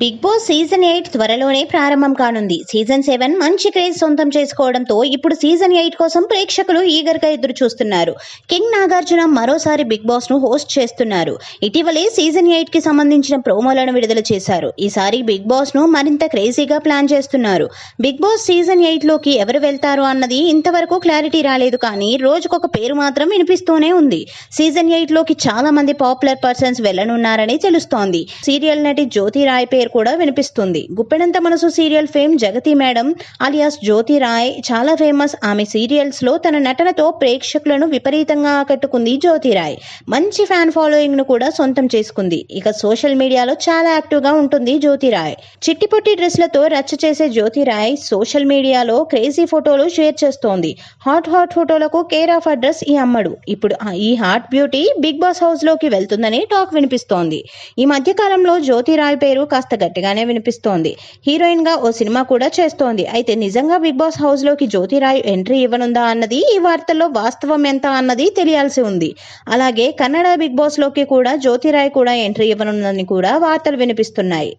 Big boss season eight త్వరలోనే ప్రారంభం కానుంది. సీజన్ సెవెన్ మంచి క్రేజ్ సొంతం చేసుకోవడంతో ఇప్పుడు సీజన్ ఎయిట్ కోసం ప్రేక్షకులు ఈగర్గా ఎదురు చూస్తున్నారు కింగ్ నాగార్జున మరోసారి బిగ్ బాస్ను హోస్ట్ చేస్తున్నారు. ఇటీవలే సీజన్ ఎయిట్కి సంబంధించిన ప్రోమోలను విడుదల చేశారు. ఈసారి బిగ్ బాస్ను మరింత క్రేజీగా ప్లాన్ చేస్తున్నారు. బిగ్ బాస్ సీజన్ ఎయిట్లోకి ఎవరు వెళ్తారు అన్నది ఇంతవరకు క్లారిటీ రాలేదు కానీ రోజుకొక పేరు మాత్రం వినిపిస్తూనే ఉంది. సీజన్ ఎయిట్లోకి చాలా మంది పాపులర్ పర్సన్స్ వెళ్ళనున్నారని తెలుస్తోంది. సీరియల్ నటి జ్యోతి రాయ్ పేరు కూడా వినిపిస్తుంది. Guppedantha Manasu serial fame Jagathi madam alias Jyothi Rai చాలా ఫేమస్ ఆమె సీరియల్స్లో తన నటనతో ప్రేక్షకులను విపరీతంగా ఆకట్టుకుంది జ్యోతి రాయ్. మంచి ఫ్యాన్ ఫాలోయింగ్ను కూడా సొంతం చేసుకుంది. ఇక సోషల్ మీడియాలో చాలా యాక్టివ్గా ఉంటుంది జ్యోతి రాయ్. చిట్టి పొట్టి డ్రెస్లతో రచ్చ చేసే జ్యోతి రాయ్ సోషల్ మీడియాలో క్రేజీ ఫోటోలు షేర్ చేస్తోంది. హాట్ హాట్ ఫోటోలకు కేర్ ఆఫ్ అడ్రస్ ఈ అమ్మడు. ఇప్పుడు ఈ హాట్ బ్యూటీ బిగ్ బాస్ హౌస్లోకి వెళ్తుందని టాక్ వినిపిస్తోంది. ఈ మధ్య కాలంలో జ్యోతి రాయ్ పేరు కాస్త గట్టిగానే వినిపిస్తోంది. హీరోయిన్గా ఓ సినిమా కూడా చేస్తోంది. అయితే నిజంగా బిగ్ బాస్ హౌస్లోకి జ్యోతిరాయ్ ఎంట్రీ ఇవ్వనుందా అన్నది ఈ వార్తల్లో వాస్తవం ఎంత అన్నది తెలియాల్సి ఉంది. అలాగే కన్నడ బిగ్ బాస్లోకి కూడా జ్యోతిరాయ్ కూడా ఎంట్రీ ఇవ్వనుందని కూడా వార్తలు వినిపిస్తున్నాయి.